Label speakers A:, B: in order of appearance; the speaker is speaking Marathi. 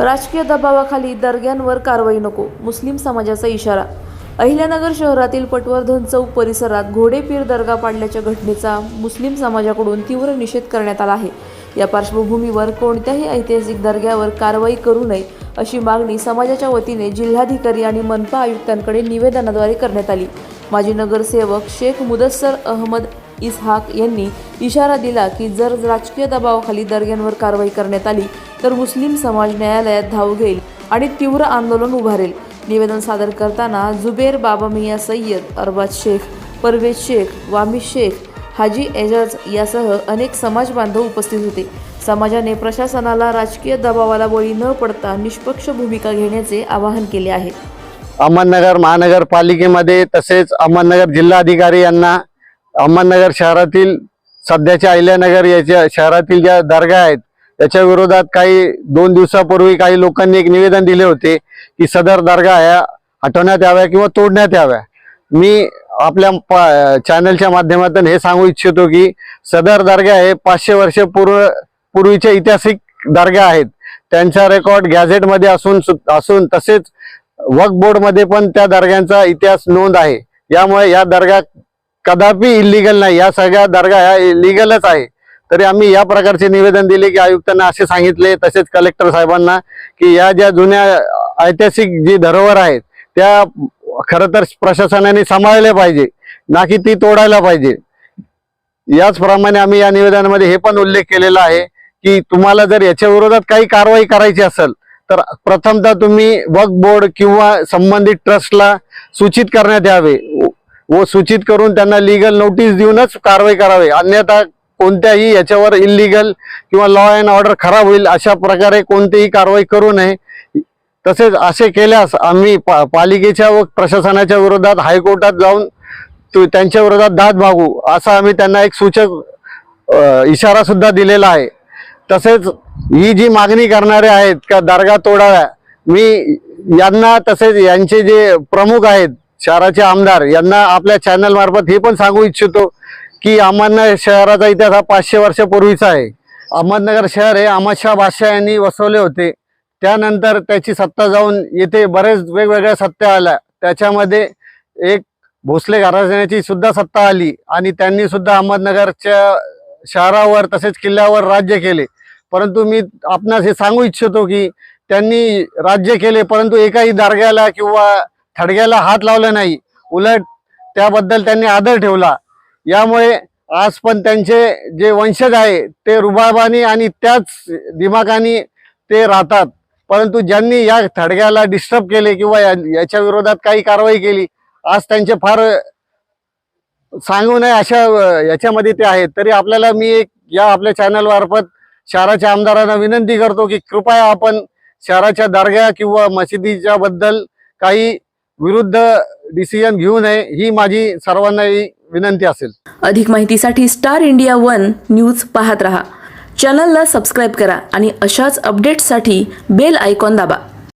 A: राजकीय दबावाखाली दर्ग्यांवर कारवाई नको मुस्लिम समाजाचा इशारा. अहिल्यानगर शहरातील पटवर्धन चौक परिसरात घोडेपीर दर्गा पाडल्याच्या घटनेचा मुस्लिम समाजाकडून तीव्र निषेध करण्यात आला आहे. या पार्श्वभूमीवर कोणत्याही ऐतिहासिक दर्ग्यावर कारवाई करू नये अशी मागणी समाजाच्या वतीने जिल्हाधिकारी आणि मनपा आयुक्तांकडे निवेदनाद्वारे करण्यात आली. माजी नगरसेवक शेख मुदस्सर अहमद इसहाक यांनी इशारा दिला की जर राजकीय दबावाखाली दर्ग्यांवर कारवाई करण्यात आली तर मुस्लिम समाज न्यायालयात धाव घेईल आणि तीव्र आंदोलन उभारेल. निवेदन सादर करताना जुबेर बाबा मिया सय्यद अरबाज शेख परवेज शेख वामी शेख हाजी एजाज यासह अनेक समाज बांधव उपस्थित होते. समाजाने प्रशासनाला राजकीय दबावाला बळी न पडता निष्पक्ष भूमिका घेण्याचे आवाहन केले आहे.
B: अहमदनगर महानगरपालिकेमध्ये तसेच अहमदनगर जिल्हाधिकारी यांना अहमदनगर शहरातील सध्याच्या अहिल्यानगर याच्या शहरातील ज्या दर्गा आहेत त्याच्या विरोधात काही दोन दिवसापूर्वी काही लोकांनी एक निवेदन दिले होते की सदर दर्गा ह्या हटवण्यात याव्या किंवा तोडण्यात याव्या. मी आपल्या पा- चॅनलच्या माध्यमातून हे सांगू इच्छितो की सदर दर्गा हे पाचशे वर्ष पूर्व पूर्वीचे ऐतिहासिक दर्गा आहेत. त्यांचा रेकॉर्ड गॅझेटमध्ये असून सु- असून तसेच वक्फ बोर्डमध्ये पण त्या दर्ग्यांचा इतिहास नोंद आहे. यामुळे या दर्गा कदापि इलिगल नाही. या सगळ्या दर्गा ह्या इलिगलच आहे. तरी आम्ही या प्रकारचे निवेदन दिले की आयुक्तांना असे सांगितले तसेच कलेक्टर साहेबांना की या ज्या जुन्या ऐतिहासिक जी धरोहर आहेत त्या खरं तर प्रशासनाने सांभाळल्या पाहिजे ना की ती तोडायला पाहिजे. याचप्रमाणे आम्ही या निवेदनामध्ये हे पण उल्लेख केलेला आहे की तुम्हाला जर याच्या विरोधात काही कारवाई करायची असेल तर प्रथमतः तुम्ही वक्फ बोर्ड किंवा संबंधित ट्रस्टला सूचित करण्यात यावे. व- सूचित करून त्यांना लिगल नोटीस देऊनच कारवाई करावी. अन्यथा कोणत्याही याच्यावर इलिगल किंवा लॉ अँड ऑर्डर खराब होईल अशा प्रकारे कोणतीही कारवाई करू नये. तसेच असे केल्यास आम्ही पा- पालिकेच्या व प्रशासनाच्या विरोधात हायकोर्टात जाऊन तो- त्यांच्या विरोधात दाद मागू असा आम्ही त्यांना एक सूचक इशारा सुद्धा दिलेला आहे. तसेच ही जी मागणी करणारे आहेत का दर्गा तोडाव्या मी यांना तसेच यांचे जे प्रमुख आहेत शहराचे आमदार यांना आपल्या चॅनल मार्फत हे पण सांगू इच्छितो की अहमदनगर शहराचा इतिहास हा पाचशे वर्षापूर्वीचा आहे. अहमदनगर शहर हे अहमदशाह बादशाह यांनी वसवले होते. त्यानंतर त्याची सत्ता जाऊन येथे बरेच वेगवेगळ्या सत्ता आल्या. त्याच्यामध्ये एक भोसले घराण्याची सुद्धा सत्ता आली आणि त्यांनी सुद्धा अहमदनगरच्या शहरावर तसेच किल्ल्यावर राज्य केले. परंतु मी आपणास हे सांगू इच्छितो की त्यांनी राज्य केले परंतु एकाही दारग्याला किंवा थडग्याला हात लावला नाही. उलट त्याबद्दल त्यांनी आदर ठेवला. यामुळे आज पण त्यांचे जे वंशज आहे ते रुबाबानी आणि त्याच दिमागाने ते राहतात. परंतु ज्यांनी या थडग्याला डिस्टर्ब केले किंवा या- याच्या विरोधात काही कारवाई केली आज त्यांचे फार सांगू नये अशा याच्यामध्ये ते आहेत. तरी आपल्याला मी एक या आपल्या चॅनलमार्फत शहराच्या आमदारांना विनंती करतो की कृपया आपण शहराच्या दर्ग्या किंवा मशिदीच्या बद्दल काही विरुद्ध डिसिजन घेऊ नये ही माझी सर्वांनाही विनंती असेल.
A: अधिक माहितीसाठी स्टार इंडिया वन न्यूज पाहत रहा. चॅनलला सबस्क्राईब करा आणि अशाच अपडेट्ससाठी बेल आयकॉन दाबा.